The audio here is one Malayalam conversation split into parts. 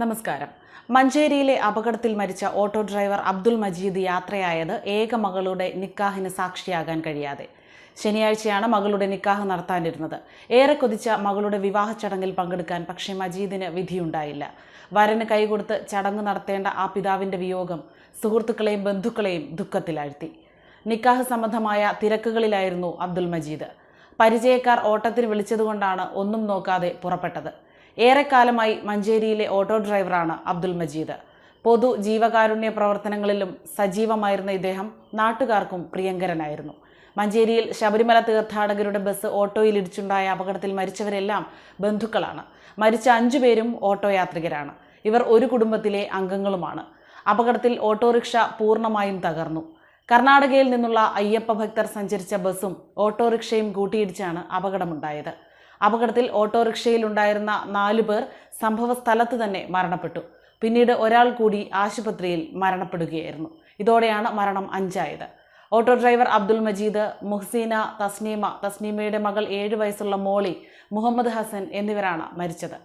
നമസ്കാരം. മഞ്ചേരിയിലെ അപകടത്തിൽ മരിച്ച ഓട്ടോ ഡ്രൈവർ അബ്ദുൾ മജീദ് യാത്രയായത് ഏക മകളുടെ നിക്കാഹിന് സാക്ഷിയാകാൻ കഴിയാതെ. ശനിയാഴ്ചയാണ് മകളുടെ നിക്കാഹ് നടത്താനിരുന്നത്. ഏറെ കൊതിച്ച മകളുടെ വിവാഹ ചടങ്ങിൽ പങ്കെടുക്കാൻ പക്ഷേ മജീദിന് വിധിയുണ്ടായില്ല. വരന് കൈകൊടുത്ത് ചടങ്ങ് നടത്തേണ്ട ആ പിതാവിന്റെ വിയോഗം സുഹൃത്തുക്കളെയും ബന്ധുക്കളെയും ദുഃഖത്തിലാഴ്ത്തി. നിക്കാഹ് സംബന്ധമായ തിരക്കുകളിലായിരുന്നു അബ്ദുൾ മജീദ്. പരിചയക്കാർ ഓട്ടത്തിന് വിളിച്ചതുകൊണ്ടാണ് ഒന്നും നോക്കാതെ പുറപ്പെട്ടത്. ഏറെക്കാലമായി മഞ്ചേരിയിലെ ഓട്ടോ ഡ്രൈവറാണ് അബ്ദുൽ മജീദ്. പൊതു ജീവകാരുണ്യ പ്രവർത്തനങ്ങളിലും സജീവമായിരുന്ന ഇദ്ദേഹം നാട്ടുകാർക്കും പ്രിയങ്കരനായിരുന്നു. മഞ്ചേരിയിൽ ശബരിമല തീർത്ഥാടകരുടെ ബസ് ഓട്ടോയിൽ ഇടിച്ചുണ്ടായ അപകടത്തിൽ മരിച്ചവരെല്ലാം ബന്ധുക്കളാണ്. മരിച്ച അഞ്ചു പേരും ഓട്ടോ യാത്രികരാണ്. ഇവർ ഒരു കുടുംബത്തിലെ അംഗങ്ങളുമാണ്. അപകടത്തിൽ ഓട്ടോറിക്ഷ പൂർണമായും തകർന്നു. കർണാടകയിൽ നിന്നുള്ള അയ്യപ്പ ഭക്തർ സഞ്ചരിച്ച ബസ്സും ഓട്ടോറിക്ഷയും കൂട്ടിയിടിച്ചാണ് അപകടമുണ്ടായത്. അപകടത്തിൽ ഓട്ടോറിക്ഷയിൽ ഉണ്ടായിരുന്ന നാലു പേർ സംഭവ സ്ഥലത്ത് തന്നെ മരണപ്പെട്ടു. പിന്നീട് ഒരാൾ കൂടി ആശുപത്രിയിൽ മരണപ്പെടുകയായിരുന്നു. ഇതോടെയാണ് മരണം അഞ്ചായത്. ഓട്ടോ ഡ്രൈവർ അബ്ദുൾ മജീദ് മുഹ്സീന തസ്നീമ തസ്നീമയുടെ മകൾ ഏഴ് വയസ്സുള്ള മോളി മുഹമ്മദ് ഹസൻ എന്നിവരാണ് മരിച്ചത്.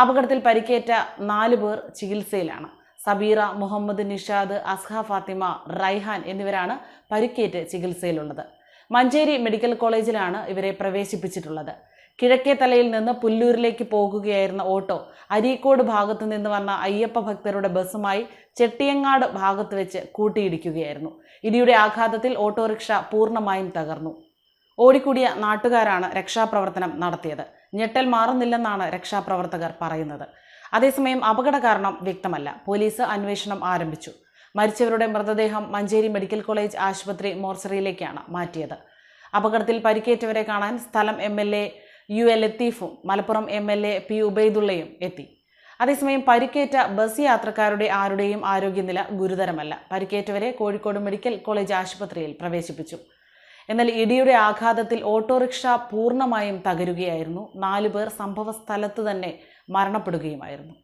അപകടത്തിൽ പരിക്കേറ്റ നാല് പേർ ചികിത്സയിലാണ്. സബീറ മുഹമ്മദ് നിഷാദ് അസ്ഹ ഫാത്തിമ റൈഹാൻ എന്നിവരാണ് പരിക്കേറ്റ് ചികിത്സയിലുള്ളത്. മഞ്ചേരി മെഡിക്കൽ കോളേജിലാണ് ഇവരെ പ്രവേശിപ്പിച്ചിട്ടുള്ളത്. കിഴക്കേ തലയിൽ നിന്ന് പുല്ലൂരിലേക്ക് പോകുകയായിരുന്ന ഓട്ടോ അരീക്കോട് ഭാഗത്തു നിന്ന് വന്ന അയ്യപ്പ ഭക്തരുടെ ബസ്സുമായി ചെട്ടിയങ്ങാട് ഭാഗത്ത് വെച്ച് കൂട്ടിയിടിക്കുകയായിരുന്നു. ഇടിയുടെ ആഘാതത്തിൽ ഓട്ടോറിക്ഷ പൂർണമായും തകർന്നു. ഓടിക്കൂടിയ നാട്ടുകാരാണ് രക്ഷാപ്രവർത്തനം നടത്തിയത്. ഞെട്ടൽ മാറുന്നില്ലെന്നാണ് രക്ഷാപ്രവർത്തകർ പറയുന്നത്. അതേസമയം അപകട കാരണം വ്യക്തമല്ല. പോലീസ് അന്വേഷണം ആരംഭിച്ചു. മരിച്ചവരുടെ മൃതദേഹം മഞ്ചേരി മെഡിക്കൽ കോളേജ് ആശുപത്രി മോർച്ചറിയിലേക്കാണ് മാറ്റിയത്. അപകടത്തിൽ പരിക്കേറ്റവരെ കാണാൻ സ്ഥലം M L A U L ലത്തീഫും Malappuram M L A P ഉബൈദുള്ളയും എത്തി. അതേസമയം പരിക്കേറ്റ ബസ് യാത്രക്കാരുടെ ആരുടെയും ആരോഗ്യനില ഗുരുതരമല്ല. പരിക്കേറ്റവരെ കോഴിക്കോട് മെഡിക്കൽ കോളേജ് ആശുപത്രിയിൽ പ്രവേശിപ്പിച്ചു. എന്നാൽ ഇടിയുടെ ആഘാതത്തിൽ ഓട്ടോറിക്ഷ പൂർണമായും തകരുകയായിരുന്നു. നാലുപേർ സംഭവ സ്ഥലത്ത് തന്നെ മരണപ്പെടുകയുമായിരുന്നു.